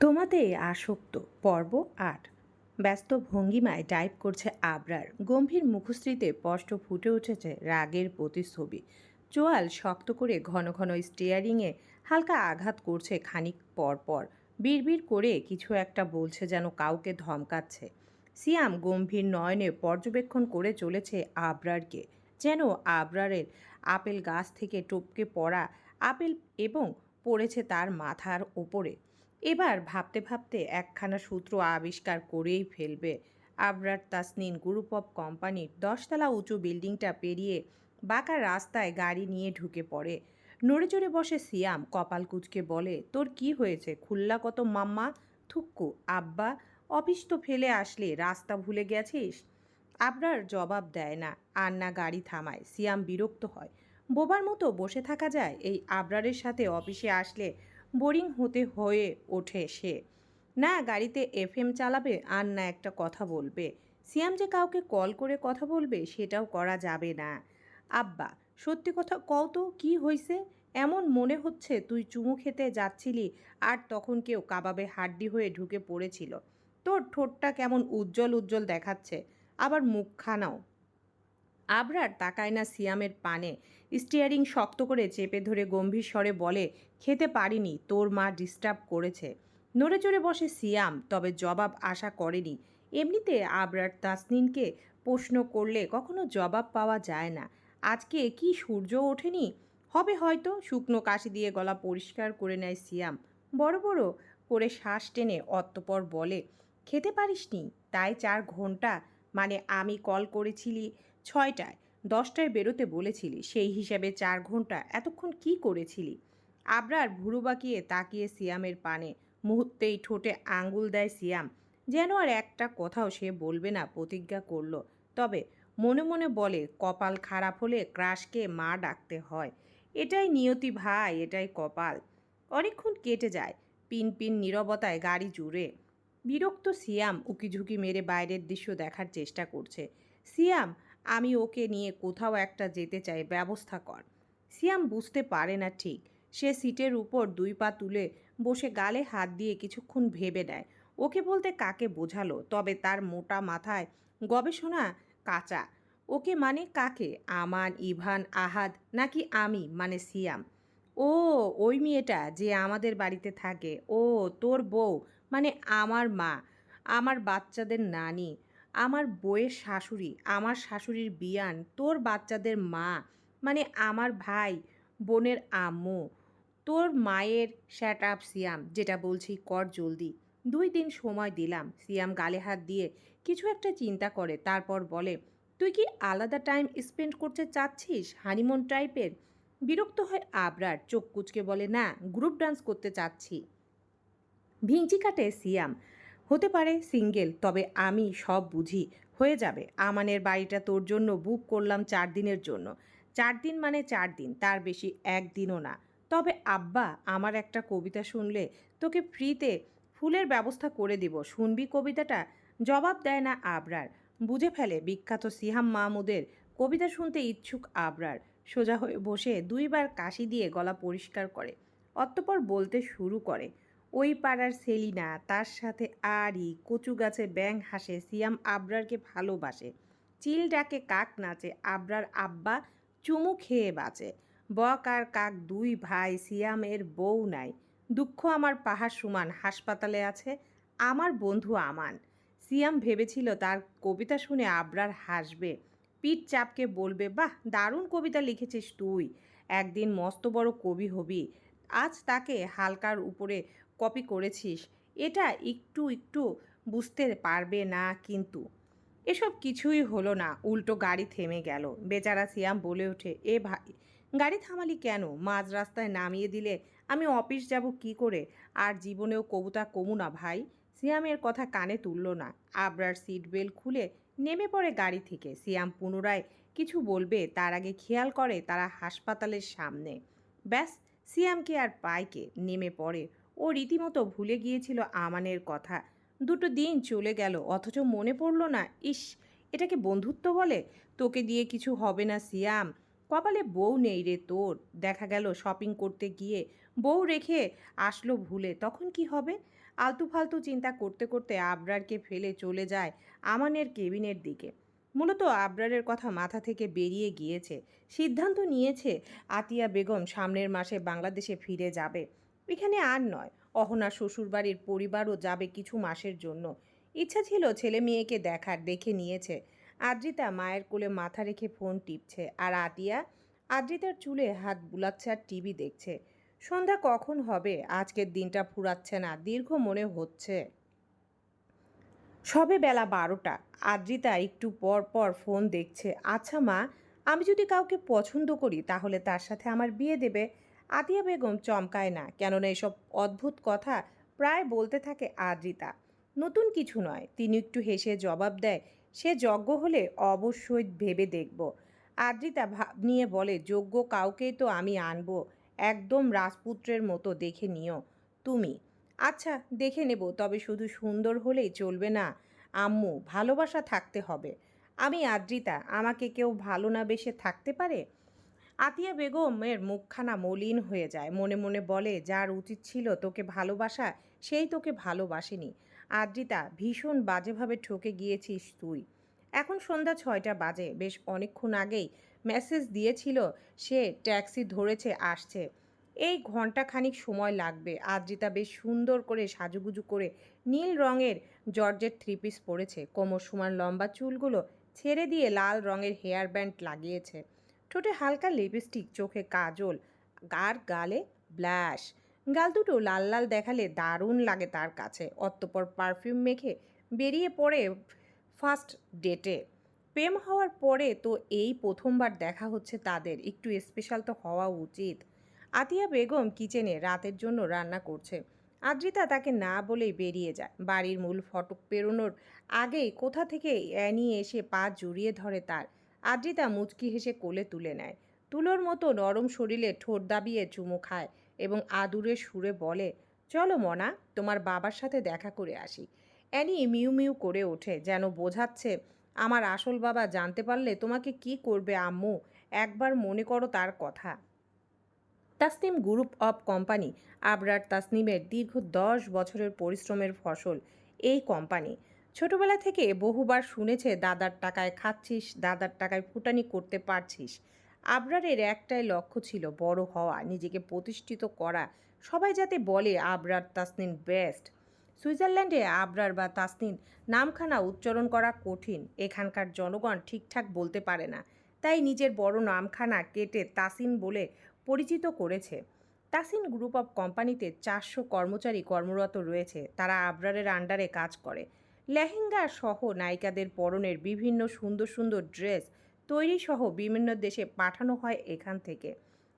তোমাতে আসক্ত পর্ব আট। ব্যস্ত ভঙ্গিমায় টাইপ করছে আবরার। গম্ভীর মুখশ্রীতে স্পষ্ট ফুটে উঠেছে রাগের প্রতিচ্ছবি। চোয়াল শক্ত করে ঘন ঘন স্টিয়ারিংয়ে হালকা আঘাত করছে খানিক পর পর। বিড়বিড় করে কিছু একটা বলছে যেন কাউকে ধমকাচ্ছে। সিয়াম গম্ভীর নয়নে পর্যবেক্ষণ করে চলেছে আবরারকে। যেন আবরারের আপেল গাছ থেকে টপকে পড়া আপেল এবং পড়েছে তার মাথার ওপরে এবার ভাবতে ভাবতে একখানা সূত্র আবিষ্কার করেই ফেলবে। আবরার তাসনিন গ্রুপ অফ কোম্পানির দশতলা উঁচু বিল্ডিংটা পেরিয়ে বাঁকা রাস্তায় গাড়ি নিয়ে ঢুকে পড়ে। নড়ে চড়ে বসে সিয়াম কপাল কুচকে বলে, তোর কি হয়েছে? খুল্লা কত মাম্মা? থুক্কু, আব্বা, অফিস তো ফেলে আসলে, রাস্তা ভুলে গেছিস? আবরার জবাব দেয় না, আর না গাড়ি থামায়। সিয়াম বিরক্ত হয়। বোবার মতো বসে থাকা যায় এই আবরারের সাথে অফিসে আসলে বোরিং হতে হয়ে ওঠে সে। না, গাড়িতে এফএম চালাবে আর না একটা কথা বলবে। সিয়াম যে কাউকে কল করে কথা বলবে, সেটাও করা যাবে না। আব্বা, সত্যি কথা কও তো, কী হয়েছে এমন মনে হচ্ছে তুই চুমু খেতে যাচ্ছিলি আর তখন কেউ কাবাবে হাড্ডি হয়ে ঢুকে পড়েছিল। তোর ঠোঁটটা কেমন উজ্জ্বল উজ্জ্বল দেখাচ্ছে। আবার মুখখানাও। আবরার তাকায় না সিয়ামের পানে। স্টিয়ারিং শক্ত করে চেপে ধরে গম্ভীর স্বরে বলে, খেতে পারিনি, তোর মা ডিস্টার্ব করেছে। নড়ে চড়ে বসে সিয়াম, তবে জবাব আশা করেনি। এমনিতে আবরার তাসনিনকে প্রশ্ন করলে কখনো জবাব পাওয়া যায় না। আজকে কি সূর্য ওঠেনি? হবে হয়তো। শুকনো কাশি দিয়ে গলা পরিষ্কার করে নেয় সিয়াম। বড় বড় করে শ্বাস টেনে অতঃপর বলে, খেতে পারিসনি? তাই চার ঘণ্টা মানে আমি কল করেছিলি ছয়টায়, দশটায় বেরোতে বলেছিলি। সেই হিসাবে চার ঘণ্টা এতক্ষণ কি করেছিলি? আবরার ভুরু বাঁকিয়ে তাকিয়ে সিয়ামের পানে। মুহূর্তেই ঠোঁটে আঙ্গুল দেয় সিয়াম। যেন আর একটা কথাও সে বলবে না, প্রতিজ্ঞা করল। তবে মনে মনে বলে, কপাল খারাপ হলে ক্রাশকে মা ডাকতে হয়। এটাই নিয়তি ভাই, এটাই কপাল। অনেকক্ষণ কেটে যায়। পিন পিন নীরবতায় গাড়ি জুড়ে। বিরক্ত সিয়াম উকিঝুঁকি মেরে বাইরের দৃশ্য দেখার চেষ্টা করছে। সিয়াম আমি ওকে নিয়ে কোথাও একটা যেতে চাই, ব্যবস্থা কর। সিয়াম বুঝতে পারে না ঠিক। সে সিটের উপর দুই পা তুলে বসে গালে হাত দিয়ে কিছুক্ষণ ভেবে নেয়। ওকে বলতে কাকে বোঝালো, তবে তার মোটা মাথায়, গবেষণা কাঁচা। ওকে মানে কাকে? আমান ইভান, আহাদ, নাকি আমি? মানে সিয়াম। ও, ওই মেয়েটা যে আমাদের বাড়িতে থাকে। ও, তোর বউ। মানে আমার মা। আমার বাচ্চাদের নানি। আমার বইয়ের শাশুড়ি, আমার শাশুড়ির বিয়ান, তোর বাচ্চাদের মা মানে আমার ভাই, বোনের আম্মু, তোর মায়ের শ্যাট আপ সিয়াম, যেটা বলছি কর জলদি। দুই দিন সময় দিলাম, সিয়াম গালে হাত দিয়ে কিছু একটা চিন্তা করে, তারপর বলে, তুই কি আলাদা টাইম স্পেন্ড করতে চাচ্ছিস হানিমুন টাইপের বিরক্ত হয় আবরার, চোখ কুচকে বলে, না গ্রুপ ডান্স করতে চাচ্ছি। ভিঞ্চি কাটে সিয়াম হতে পারে সিঙ্গেল, তবে আমি সব বুঝি। হয়ে যাবে। আমানের বাড়িটা তোর জন্য বুক করলাম চার দিনের জন্য। চার দিন মানে চার দিন, তার বেশি একদিনও না। তবে আব্বা, আমার একটা কবিতা শুনলে তোকে ফ্রিতে ফুলের ব্যবস্থা করে দিব। শুনবি কবিতাটা? জবাব দেয় না আবরার। বুঝে ফেলে বিখ্যাত সিহাম মাহমুদের কবিতা শুনতে ইচ্ছুক আবরার। সোজা হয়ে বসে দুইবার কাশি দিয়ে গলা পরিষ্কার করে, অতঃপর বলতে শুরু করে ওই পাড়ার সেলিনা তার সাথে আরই কচু গাছে ব্যাং হাসে, সিয়াম আবরারকে ভালোবাসে, চিল ডাকে কাক নাচে, আবরার আব্বা চুমু খেয়ে বাঁচে, বক আর কাক দুই ভাই, সিয়ামের বউ নাই, দুঃখ আমার পাহাড় সমান, হাসপাতালে আছে, আমার বন্ধু আমান। সিয়াম ভেবেছিল তার কবিতা শুনে আবরার হাসবে, পিঠ চাপকে বলবে, বাহ, দারুণ কবিতা লিখেছিস তুই, একদিন মস্ত বড় কবি হবি, আজ তাকে হালকার উপরে কপি করেছিস, এটা একটু একটু বুঝতে পারবে না কিন্তু। এসব কিছুই হলো না, উল্টো গাড়ি থেমে গেল। বেচারা সিয়াম বলে ওঠে, এ ভাই, গাড়ি থামালি কেন? মাঝ রাস্তায় নামিয়ে দিলে আমি অফিস যাব কি করে? আর জীবনেও কবুতা কমু না ভাই। সিয়ামের কথা কানে তুলল না। আবরার সিট বেল্ট খুলে নেমে পড়ে গাড়ি থেকে। সিয়াম পুনরায় কিছু বলবে, তার আগে খেয়াল করে তারা হাসপাতালের সামনে। ব্যাস, সিয়ামকে আর পায়কে নেমে পড়ে। ও রীতিমতো ভুলে গিয়েছিল আমানের কথা। দুটো দিন চলে গেল, অথচ মনে পড়ল না, ইস এটাকে বন্ধুত্ব বলে? তোকে দিয়ে কিছু হবে না সিয়াম। কপালে বউ নেই রে তোর। দেখা গেল শপিং করতে গিয়ে। বউ রেখে আসলো ভুলে। তখন কি হবে? আলতু ফালতু চিন্তা করতে করতে আবরারকে ফেলে চলে যায় আমানের কেবিনের দিকে। মূলত আবরারের কথা মাথা থেকে বেরিয়ে গিয়েছে। সিদ্ধান্ত নিয়েছে আতিয়া বেগম সামনের মাসে বাংলাদেশে ফিরে যাবে। এখানে আর নয়। অহনা শ্বশুরবাড়ির পরিবারও যাবে কিছু মাসের জন্য। ইচ্ছা ছিল ছেলে মেয়েকে দেখার, দেখে নিয়েছে। আদ্রিতা মায়ের কোলে মাথা রেখে ফোন টিপছে আর আতিয়া আদ্রিতার চুলে হাত বুলাচ্ছে আর টিভি দেখছে। সন্ধ্যা কখন হবে? আজকের দিনটা ফুরাচ্ছে না, দীর্ঘ মনে হচ্ছে। সবে বেলা বারোটা। আদ্রিতা একটু পর পর ফোন দেখছে। আচ্ছা মা, আমি যদি কাউকে পছন্দ করি তাহলে তার সাথে আমার বিয়ে দেবে। আতিয়া বেগম চমকায় না, কেননা এসব অদ্ভুত কথা প্রায় বলতে থাকে আদ্রিতা। নতুন কিছু নয়, তিনি একটু হেসে জবাব দেয়, সে যজ্ঞ হলে অবশ্যই ভেবে দেখব। আদ্রিতা ভাব নিয়ে বলে যোগ্য কাউকেই তো আমি আনব, একদম রাজপুত্রের মতো, দেখে নিও। তুমি? আচ্ছা দেখে নেব, তবে শুধু সুন্দর হলেই চলবে না। আম্মু, ভালোবাসা থাকতে হবে। আমি আদ্রিতা, আমাকে কেউ ভালো না বেসে থাকতে পারে? আতিয়া বেগমের মুখখানা মলিন হয়ে যায়। মনে মনে বলে, যার উচিত ছিল তোকে ভালোবাসা, সেই তোকে ভালোবাসেনি। আদ্রিতা, ভীষণ বাজেভাবে ঠকে গিয়েছিস তুই। এখন সন্ধ্যা ছয়টা বাজে। বেশ অনেকক্ষণ আগেই মেসেজ দিয়েছিল, সে ট্যাক্সি ধরেছে, আসছে। এই ঘন্টাখানিক সময় লাগবে। আদ্রিতা বেশ সুন্দর করে সাজুগুজু করে নীল রঙের জর্জের থ্রি পিস পরেছে। কোমর সমান লম্বা চুলগুলো ছেড়ে দিয়ে লাল রঙের হেয়ার ব্যান্ড লাগিয়েছে। ঠোঁটে হালকা লিপস্টিক, চোখে কাজল, গার গালে ব্ল্যাশ। গাল দুটো লাল লাল দেখালে দারুণ লাগে তার কাছে। অতঃপর পারফিউম মেখে বেরিয়ে পড়ে ফার্স্ট ডেটে। প্রেম হওয়ার পরে তো এই প্রথমবার দেখা হচ্ছে তাদের। একটু স্পেশাল তো হওয়া উচিত। আতিয়া বেগম কিচেনে রাতের জন্য রান্না করছে। আদ্রিতা তাকে না বলেই বেরিয়ে যায়। বাড়ির মূল ফটক পেরোনোর আগেই কোথা থেকে অ্যানি এসে পা জড়িয়ে ধরে তার। আদ্রিতা মুচকি হেসে কোলে তুলে নেয়। তুলোর মতো নরম শরীরে ঠোঁট দাবিয়ে চুমু খায় এবং আদুরে সুরে বলে, চলো মনা, তোমার বাবার সাথে দেখা করে আসি। অ্যানি মিউ মিউ করে ওঠে, যেন বোঝাচ্ছে, আমার আসল বাবা জানতে পারলে তোমাকে কি করবে আম্মু? একবার মনে করো তার কথা। Tasnim group of company, Abrar তাসনিমের দীর্ঘ দশ বছরের পরিশ্রমের ফসল এই কোম্পানি। ছোটবেলা থেকে বহুবার শুনেছে, দাদার টাকায় খাচ্ছিস, দাদার টাকায় ফুটানি করতে পারছিস। আবরারের একটাই লক্ষ্য ছিল বড় হওয়া, নিজেকে প্রতিষ্ঠিত করা। সবাই যাতে বলে, আবরার তাসনিন বেস্ট সুইজারল্যান্ডে আবরার বা তাসনিন নামখানা উচ্চারণ করা কঠিন। এখানকার জনগণ ঠিকঠাক বলতে পারে না। তাই নিজের বড় নামখানা কেটে তাসিন বলে পরিচিত করেছে। তাসিন গ্রুপ অফ কোম্পানিতে চারশো কর্মচারী কর্মরত রয়েছে। তারা আবরারের আন্ডারে কাজ করে। লেহেঙ্গা সহ নায়িকাদের পরনের বিভিন্ন সুন্দর সুন্দর ড্রেস তৈরি সহ বিভিন্ন দেশে পাঠানো হয় এখান থেকে।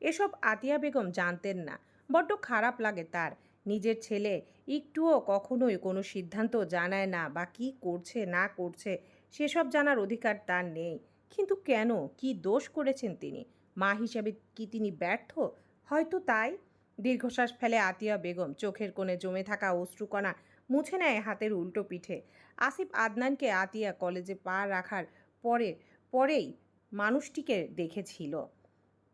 এসব আতিয়া বেগম জানতেন না। বড্ড খারাপ লাগে তার। নিজের ছেলে একটুও কখনোই কোনো সিদ্ধান্ত জানায় না বা কী করছে, না করছে, সেসব জানার অধিকার তার নেই। কিন্তু কেন? কি দোষ করেছেন তিনি? মা হিসাবে কি তিনি ব্যর্থ? হয়তো তাই। দীর্ঘশ্বাস ফেলে আতিয়া বেগম চোখের কোণে জমে থাকা অশ্রুকণা মুছে নেয় হাতের উল্টো পিঠে। আসিফ আদনানকে আতিয়া কলেজে পা রাখার পরে, পরেই মানুষটিকে দেখেছিল।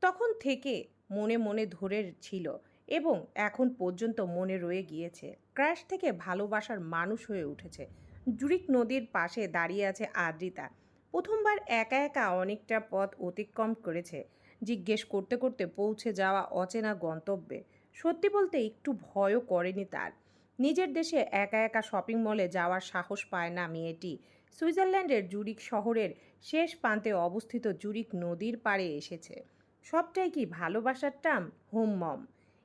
তখন থেকে মনে মনে ধরে ছিল এবং এখন পর্যন্ত মনে রয়ে গিয়েছে, ক্র্যাশ থেকে ভালোবাসার মানুষ হয়ে উঠেছে। জুরিক নদীর পাশে দাঁড়িয়ে আছে আদ্রিতা। প্রথমবার একা একা অনেকটা পথ অতিক্রম করেছে, জিজ্ঞেস করতে করতে পৌঁছে যাওয়া অচেনা গন্তব্যে। সত্যি বলতে একটু ভয়ও করেনি তার। নিজের দেশে একা একা শপিং মলে যাওয়ার সাহস পায় না মেয়েটি। সুইজারল্যান্ডের জুরিক শহরের শেষ প্রান্তে অবস্থিত জুরিক নদীর পাড়ে এসেছে। সবটাই কি ভালোবাসার টাম হোম, মম।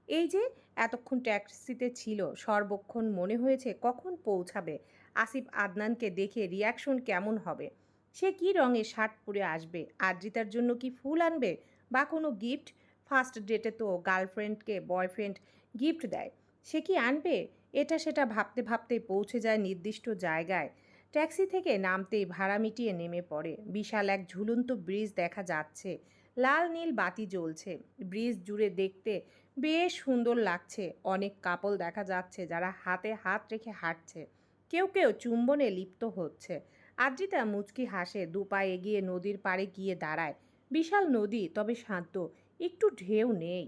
এই যে এতক্ষণ ট্যাক্সিতে ছিল, সর্বক্ষণ মনে হয়েছে কখন পৌঁছাবে? আসিফ আদনানকে দেখে রিয়াকশন কেমন হবে? সে কি রঙের শার্ট পরে আসবে? আদ্রিতার জন্য কি ফুল আনবে? বা কোনো গিফট ফার্স্ট ডেটে তো গার্লফ্রেন্ডকে বয়ফ্রেন্ড গিফট দেয়। সে কি আনবে? এটা সেটা ভাবতে ভাবতে পৌঁছে যায় নির্দিষ্ট জায়গায়। ট্যাক্সি থেকে নামতেই ভাড়া মিটিয়ে নেমে পড়ে। বিশাল এক ঝুলন্ত ব্রিজ দেখা যাচ্ছে। লাল নীল বাতি জ্বলছে। ব্রিজ জুড়ে দেখতে বেশ সুন্দর লাগছে। অনেক কাপল দেখা যাচ্ছে যারা হাতে হাত রেখে হাঁটছে। কেউ কেউ চুম্বনে লিপ্ত হচ্ছে। আদ্রিতা মুচকি হাসে, দু পা এগিয়ে নদীর পাড়ে গিয়ে দাঁড়ায়। বিশাল নদী, তবে শান্ত। একটু ঢেউ নেই।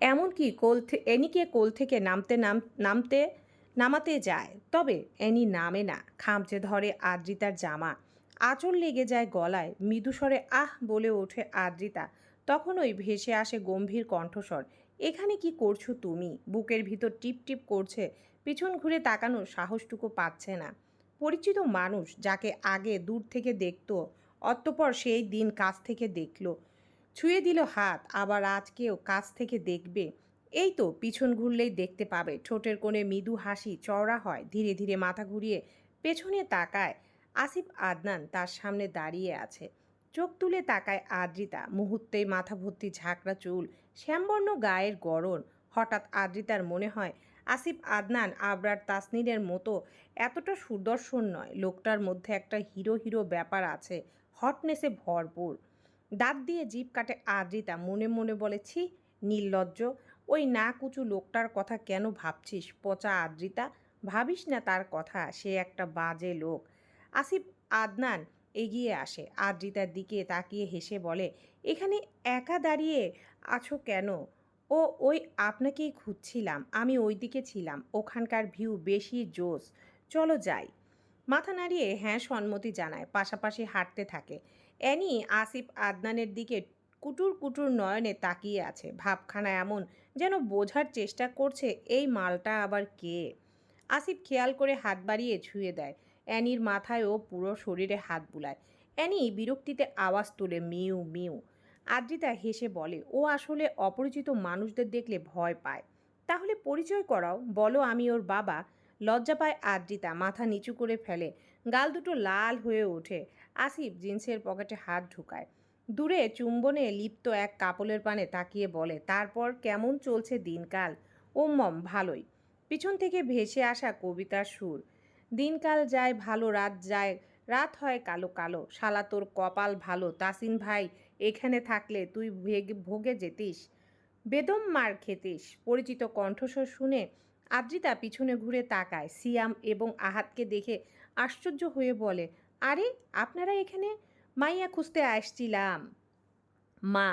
এমনকি কোল অ্যানিকে কোল থেকে নামতে নাম, নামতে, নামাতে যায়। তবে অ্যানি নামে না খামচে ধরে আদ্রিতার জামা। আঁচল লেগে যায় গলায় মৃদুস্বরে আহ বলে ওঠে আদ্রিতা। তখনই ভেসে আসে গম্ভীর কণ্ঠস্বর। এখানে কি করছ তুমি? বুকের ভিতর টিপ টিপ করছে, পিছন ঘুরে তাকানোর সাহসটুকু পাচ্ছে না। পরিচিত মানুষ যাকে আগে দূর থেকে দেখত, অতঃপর সেই দিন কাছ থেকে দেখল। ছুঁয়ে দিল হাত, আবার আজকেও কাছ থেকে দেখবে। এই তো পিছন ঘুরলেই দেখতে পাবে। ঠোঁটের কোণে মৃদু হাসি, চওড়া হয়। ধীরে ধীরে মাথা ঘুরিয়ে পেছনে তাকায় আসিফ আদনান, তার সামনে দাঁড়িয়ে আছে। চোখ তুলে তাকায় আদ্রিতা। মুহূর্তেই মাথা ভর্তি ঝাঁকড়া চুল, শ্যামবর্ণ গায়ের গড়ন হঠাৎ আদ্রিতার মনে হয়, আসিফ আদনান আবরার তাসনিরের মতো এতটা সুদর্শন নয়। লোকটার মধ্যে একটা হিরো হিরো ব্যাপার আছে। হটনেসে ভরপুর। দাঁত দিয়ে জিভ কাটে আদ্রিতা, মনে মনে বলে, ছি, নির্লজ্জ, ওই না কুচু লোকটার কথা কেন ভাবছিস? পচা আদ্রিতা, ভাবিস না তার কথা? সে একটা বাজে লোক। আসিফ আদনান এগিয়ে আসে। আদ্রিতার দিকে তাকিয়ে হেসে বলে, এখানে একা দাঁড়িয়ে আছো কেন? ও, ওই আপনাকেই খুঁজছিলাম, আমি ওই দিকে ছিলাম, ওখানকার ভিউ বেশি জোস। চলো যাই। মাথা নাড়িয়ে হ্যাঁ সম্মতি জানায়, পাশাপাশি হাঁটতে থাকে। অ্যানি, আসিফ, আদনানের দিকে কুটুর কুটুর নয়নে তাকিয়ে আছে। ভাবখানা এমন যেন বোঝার চেষ্টা করছে, এই মালটা আবার কে? আসিফ খেয়াল করে হাত বাড়িয়ে ছুঁয়ে দেয়। অ্যানির মাথায় ও পুরো শরীরে হাত বুলায়। অ্যানি বিরক্তিতে আওয়াজ তোলে, মিউ মিউ। আদ্রিতা হেসে বলে, ও আসলে অপরিচিত মানুষদের দেখলে ভয় পায়। তাহলে পরিচয় করাও। বলো আমি ওর বাবা। লজ্জা পায় আদ্রিতা, মাথা নিচু করে ফেলে। গাল দুটো লাল হয়ে ওঠে। আসিফ জিন্সের পকেটে হাত ঢুকায়। দূরে চুম্বনে লিপ্ত এক কাপলের পানে তাকিয়ে বলে, তারপর কেমন চলছে দিনকাল? ওম্মম, ভালোই। পিছন থেকে ভেসে আসা কবিতার সুর, দিনকাল যায় ভালো, রাত যায়, রাত হয় কালো কালো, শালা তোর কপাল ভালো, তাসিন ভাই, এখানে থাকলে তুই ভেগে যেতিস, বেদম মার খেতিস। পরিচিত কণ্ঠস্বর শুনে আদ্রিতা পিছনে ঘুরে তাকায়, সিয়াম এবং আহাতকে দেখে আশ্চর্য হয়ে বলে আরে, আপনারা এখানে মাইয়া খুঁজতে আসছিলাম। মা,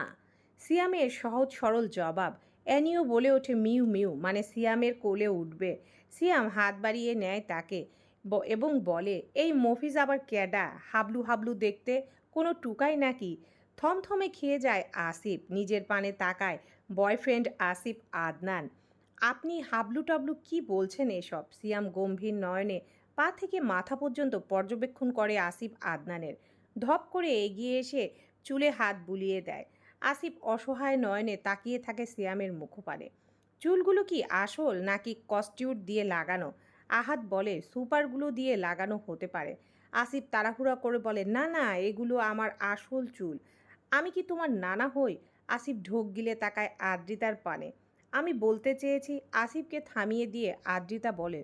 সিয়ামের সহজ সরল জবাব অ্যানিও বলে ওঠে মিউ মিউ মানে সিয়ামের কোলে উঠবে। সিয়াম হাত বাড়িয়ে নেয় তাকে এবং বলে, এই মফিজ আবার ক্যাডা? হাবলু হাবলু দেখতে কোনো টুকাই নাকি? থমথমে খেয়ে যায় আসিফ, নিজের পানে তাকায় বয়ফ্রেন্ড আসিফ আদনান। আপনি হাবলু টাবলু কি বলছেন এসব? সিয়াম গম্ভীর নয়নে পা থেকে মাথা পর্যন্ত পর্যবেক্ষণ করে আসিফ আদনানের। ধপ করে এগিয়ে এসে চুলে হাত বুলিয়ে দেয়। আসিফ অসহায় নয়নে তাকিয়ে থাকে সিয়ামের মুখপানে। চুলগুলো কি আসল নাকি কস্টিউট দিয়ে লাগানো? আহাত বলে, সুপারগুলো দিয়ে লাগানো হতে পারে। আসিফ তাড়াহুড়া করে বলে, না না, এগুলো আমার আসল চুল। আমি কি তোমার নানা হই? আসিফ ঢোক গিলে তাকায় আদ্রিতার পানে। আমি বলতে চেয়েছি, আসিফকে থামিয়ে দিয়ে আদ্রিতা বলে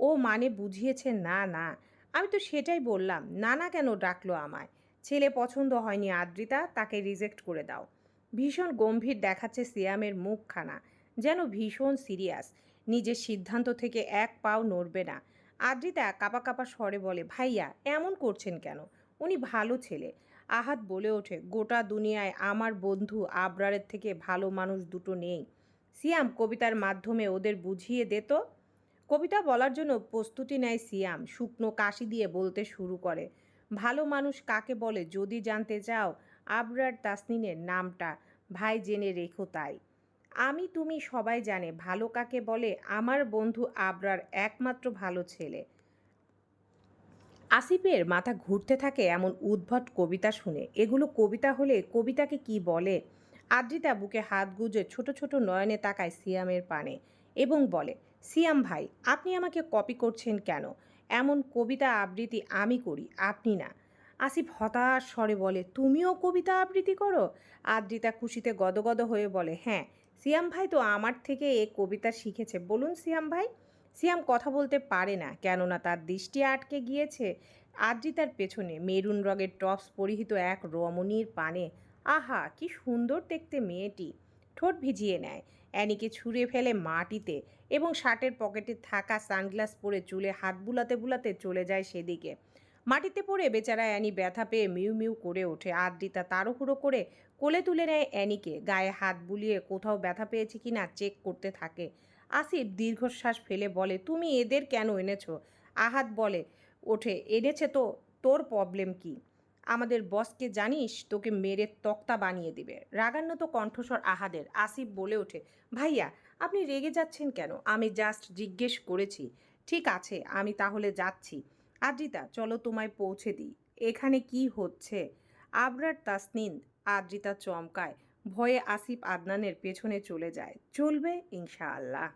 ও মানে বুঝিয়েছে, না না। আমি তো সেটাই বললাম না না কেন ডাকলো আমায়? ছেলে পছন্দ হয়নি আদ্রিতা, তাকে রিজেক্ট করে দাও। ভীষণ গম্ভীর দেখাচ্ছে সিয়ামের মুখখানা, যেন ভীষণ সিরিয়াস নিজের সিদ্ধান্ত থেকে এক পাও নড়বে না। আদ্রিতা কাপা কাপা স্বরে বলে, ভাইয়া, এমন করছেন কেন? উনি ভালো ছেলে। আহাত বলে ওঠে, গোটা দুনিয়ায় আমার বন্ধু আবরারের থেকে ভালো মানুষ দুটো নেই। সিয়াম কবিতার মাধ্যমে ওদের বুঝিয়ে দে তো। কবিতা বলার জন্য প্রস্তুতি নেয় সিয়াম। শুকনো কাশি দিয়ে বলতে শুরু করে। ভালো মানুষ কাকে বলে যদি জানতে চাও, আবরার তাসনিনের নামটা ভাই জেনে রেখো তাই। আমি তুমি সবাই জানে ভালো কাকে বলে, আমার বন্ধু আবরার একমাত্র ভালো ছেলে। আসিফের মাথা ঘুরতে থাকে এমন উদ্ভট কবিতা শুনে। এগুলো কবিতা হলে কবিতাকে কি বলে? আদ্রিতা বুকে হাত গুজে ছোট ছোট নয়নে তাকায় সিয়ামের পানে। এবং বলে, সিয়াম ভাই, আপনি আমাকে কপি করছেন কেন? এমন কবিতা আবৃত্তি আমি করি, আপনি না। আসিফ হতাশ স্বরে বলে, তুমিও কবিতা আবৃত্তি করো? আদ্রিতা খুশিতে গদগদ হয়ে বলে হ্যাঁ সিয়াম ভাই তো আমার থেকে এ কবিতা শিখেছে। বলুন সিয়াম ভাই, সিয়াম কথা বলতে পারে না, কেননা তার দৃষ্টি আটকে গিয়েছে। আদ্রিতার পেছনে মেরুন রঙের টপস পরিহিত এক রমণীর পানে, আহা, কি সুন্দর দেখতে মেয়েটি। ঠোঁট ভিজিয়ে নেয়। অ্যানিকে ছুঁড়ে ফেলে মাটিতে এবং শার্টের পকেটে থাকা সানগ্লাস পরে চুলে হাত বুলাতে বুলাতে চলে যায় সেদিকে। মাটিতে পড়ে বেচারা অ্যানি ব্যথা পেয়ে মিউ মিউ করে ওঠে। আদ্রিতা তাড়াহুড়ো করে কোলে তুলে নেয় অ্যানিকে। গায়ে হাত বুলিয়ে কোথাও ব্যথা পেয়েছে কি না চেক করতে থাকে। আসিফ দীর্ঘশ্বাস ফেলে বলে, তুমি এদের কেন এনেছো? আহাত বলে, ওঠে, এনেছে তো, তোর প্রবলেম কি? আমাদের বসকে জানিস তোকে মেরে তক্তা বানিয়ে দিবে। রাগান্বিত কণ্ঠস্বর আহাদের। আসিফ বলে ওঠে, ভাইয়া, আপনি রেগে যাচ্ছেন কেন? আমি জাস্ট জিজ্ঞেস করেছি। ঠিক আছে, আমি তাহলে যাচ্ছি। আদ্রিতা, চলো তোমায় পৌঁছে দিই। এখানে কি হচ্ছে? আবরার তাসনিন আদ্রিতা চমকায়। ভয়ে আসিফ আদনানের পেছনে চলে যায়। চলবে ইনশাআল্লাহ।